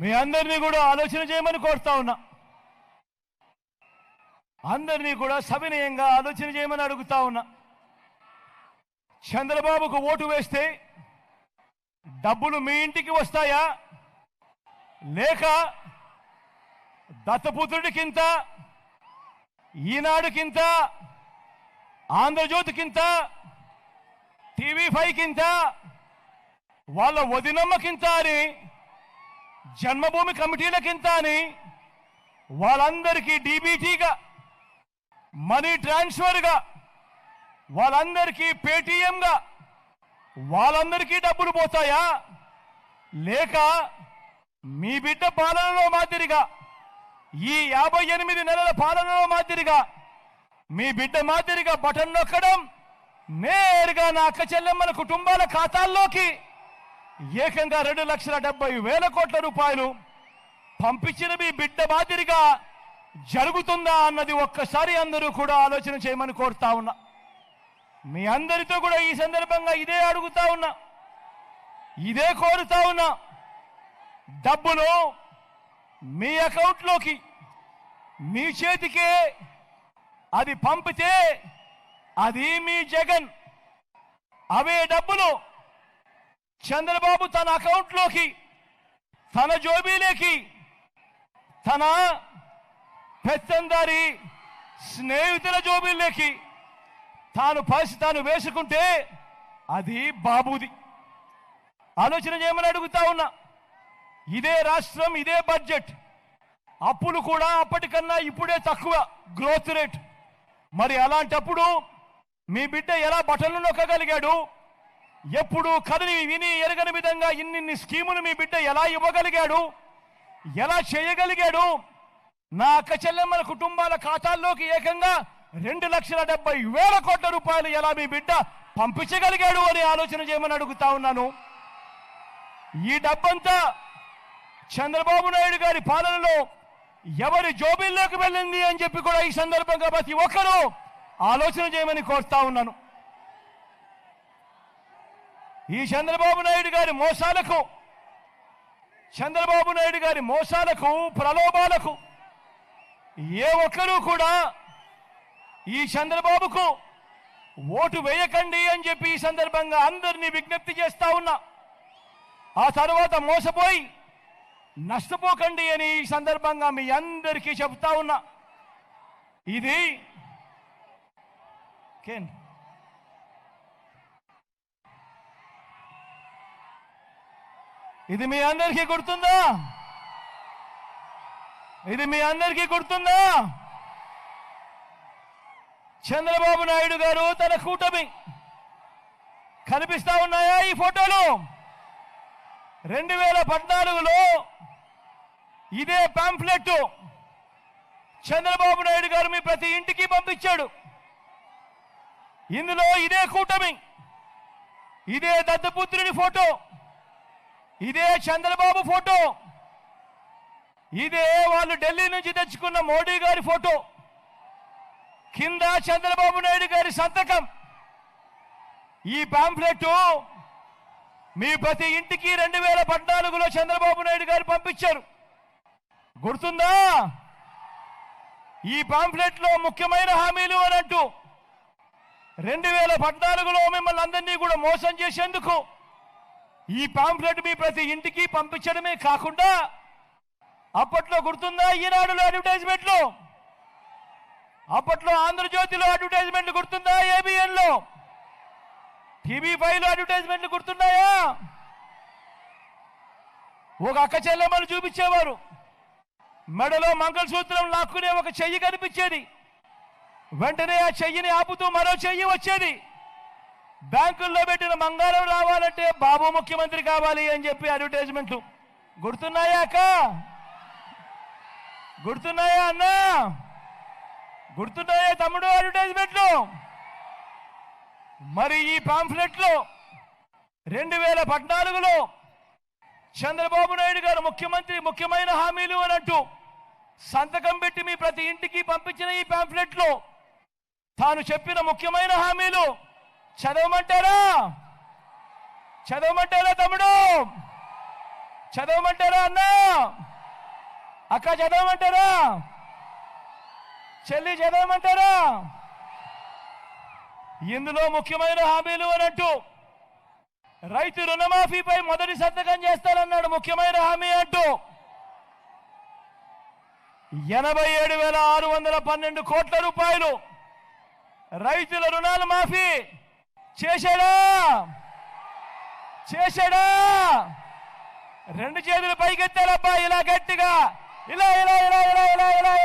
మీ అందరినీ కూడా ఆలోచన చేయమని కోరుతా ఉన్నా. అందరినీ కూడా సవినయంగా ఆలోచన చేయమని అడుగుతా ఉన్నా. చంద్రబాబుకు ఓటు వేస్తే డబ్బులు మీ ఇంటికి వస్తాయా? లేక దత్తపుత్రుడికింత ఈనాడుకింత ఆంధ్రజ్యోతికింత టీవీ ఫైవ్కింత వాళ్ళ వదినమ్మకింత అని జన్మభూమి కమిటీలకింత అని వాళ్ళందరికీ డీబీటీగా మనీ ట్రాన్స్ఫర్గా వాళ్ళందరికీ పేటీఎంగా వాళ్ళందరికీ డబ్బులు పోతాయా? లేక మీ బిడ్డ పాలనలో మాదిరిగా ఈ యాభై ఎనిమిది నెలల పాలనలో మాదిరిగా మీ బిడ్డ మాదిరిగా బటన్ నొక్కడం నేరుగా నా అక్క చెల్లెమ్మల కుటుంబాల ఖాతాల్లోకి ఏకంగా రెండు లక్షల డెబ్బై వేల కోట్ల రూపాయలు పంపించిన మీ బిడ్డ మాదిరిగా జరుగుతుందా అన్నది ఒక్కసారి అందరూ కూడా ఆలోచన చేయమని కోరుతా ఉన్నా. మీ అందరితో కూడా ఈ సందర్భంగా ఇదే అడుగుతా ఉన్నా. ఇదే కోరుతా ఉన్నా. డబ్బులు మీ అకౌంట్లోకి మీ చేతికే అది పంపితే అది మీ జగన్. అవే డబ్బులు చంద్రబాబు తన అకౌంట్లోకి తన జోబీలోకి తన పెత్తందారి స్నేహితుల జోబీలోకి తాను పరిస్థితి తాను వేసుకుంటే అది బాబుది. ఆలోచన చేయమని అడుగుతా ఉన్నా. ఇదే రాష్ట్రం ఇదే బడ్జెట్. అప్పులు కూడా అప్పటికన్నా ఇప్పుడే తక్కువ గ్రోత్ రేట్. మరి అలాంటప్పుడు మీ బిడ్డ ఎలా బట్టలు నొక్కగలిగాడు? ఎప్పుడు కథని విని ఎరగని విధంగా ఇన్నిన్ని స్కీములు మీ బిడ్డ ఎలా ఇవ్వగలిగాడు? ఎలా చేయగలిగాడు? నా అక్క చెల్లెమ్మల కుటుంబాల ఖాతాల్లోకి ఏకంగా రెండు లక్షల డెబ్బై వేల కోట్ల రూపాయలు ఎలా మీ బిడ్డ పంపించగలిగాడు అని ఆలోచన చేయమని అడుగుతా ఉన్నాను. ఈ డబ్బంతా చంద్రబాబు నాయుడు గారి పాలనలో ఎవరి జోబీల్లోకి వెళ్ళింది అని చెప్పి కూడా ఈ సందర్భంగా ప్రతి ఒక్కరూ ఆలోచన చేయమని కోరుతా ఉన్నాను. ఈ చంద్రబాబు నాయుడు గారి మోసాలకు చంద్రబాబు నాయుడు గారి మోసాలకు ప్రలోభాలకు ఏ ఒక్కరూ కూడా ఈ చంద్రబాబుకు ఓటు వేయకండి అని చెప్పి ఈ సందర్భంగా అందరినీ విజ్ఞప్తి చేస్తా ఉన్నా. ఆ తర్వాత మోసపోయి నష్టపోకండి అని ఈ సందర్భంగా మీ అందరికీ చెప్తా ఉన్నా. ఇది కేన్ ఇది మీ అందరికీ గుర్తుందా? ఇది మీ అందరికీ గుర్తుందా? చంద్రబాబు నాయుడు గారు తన కూటమి కనిపిస్తా ఉన్నాయా ఈ ఫోటోలు? రెండు వేల పద్నాలుగులో ఇదే పాంఫ్లెట్ చంద్రబాబు నాయుడు గారు మీ ప్రతి ఇంటికి పంపించాడు. ఇందులో ఇదే కూటమి ఇదే దత్తపుత్రుని ఫోటో. ఇదే చంద్రబాబు ఫోటో. ఇదే వాళ్ళు ఢిల్లీ నుంచి తెచ్చుకున్న మోడీ గారి ఫోటో. కింద చంద్రబాబు నాయుడు గారి సంతకం. ఈ పాంఫ్లెట్ మీ ప్రతి ఇంటికి రెండు వేల పద్నాలుగులో చంద్రబాబు నాయుడు గారు పంపించారు. గుర్తుందా? ఈ పాంప్లెట్లో ముఖ్యమైన హామీలు అని అంటూ రెండు వేల పద్నాలుగులో మిమ్మల్ని అందరినీ కూడా మోసం చేసేందుకు ఈ పాంప్లెట్ మీ ప్రతి ఇంటికి పంపించడమే కాకుండా అప్పట్లో గుర్తుందా ఈనాడులో అడ్వర్టైజ్మెంట్లు? అప్పట్లో ఆంధ్రజ్యోతిలో అడ్వర్టైజ్మెంట్లు గుర్తుందా ఏబిఎన్లో? టీవీ ఫైవ్లో అడ్వర్టైజ్మెంట్లు గుర్తున్నాయా? ఒక అక్క చెల్లెమ్మలు చూపించేవారు. మెడలో మంగళసూత్రం లాక్కునే ఒక చెయ్యి కనిపించేది. వెంటనే ఆ చెయ్యిని ఆపుతూ మరో చెయ్యి వచ్చేది. బ్యాంకుల్లో పెట్టిన బంగారం రావాలంటే బాబు ముఖ్యమంత్రి కావాలి అని చెప్పి అడ్వర్టైజ్మెంట్లు గుర్తున్నాయా అక్క? గుర్తున్నాయా అన్నా? గుర్తున్నాయా తమ్ముడు అడ్వర్టైజ్మెంట్లు మరి ఈ పాంఫ్లెట్లో రెండు వేల పద్నాలుగులో చంద్రబాబు నాయుడు గారు ముఖ్యమంత్రి ముఖ్యమైన హామీలు అని అంటూ సంతకం పెట్టి మీ ప్రతి ఇంటికి పంపించిన ఈ పాంఫ్లెట్లో తాను చెప్పిన ముఖ్యమైన హామీలు చదవమంటారా? చదవమంటారా తమ్ముడు? చదవమంటారా అన్నా? అక్క చదవమంటారా? చెల్లి చదవమంటారా? ఇందులో ముఖ్యమైన హామీలు అంటూ రైతు రుణమాఫీపై మొదటి సంతకం చేస్తారన్నాడు ముఖ్యమైన హామీ అంటూ ఎనభై ఏడు వేల ఆరు వందల పన్నెండు కోట్ల రూపాయలు రైతుల రుణాలు మాఫీ చేశాడా? చేశాడా? రెండు చేతులు పైకెత్తారబ్బా ఇలా గట్టిగా. ఇలా ఇలా ఇలా ఇలా ఇలా ఇలా.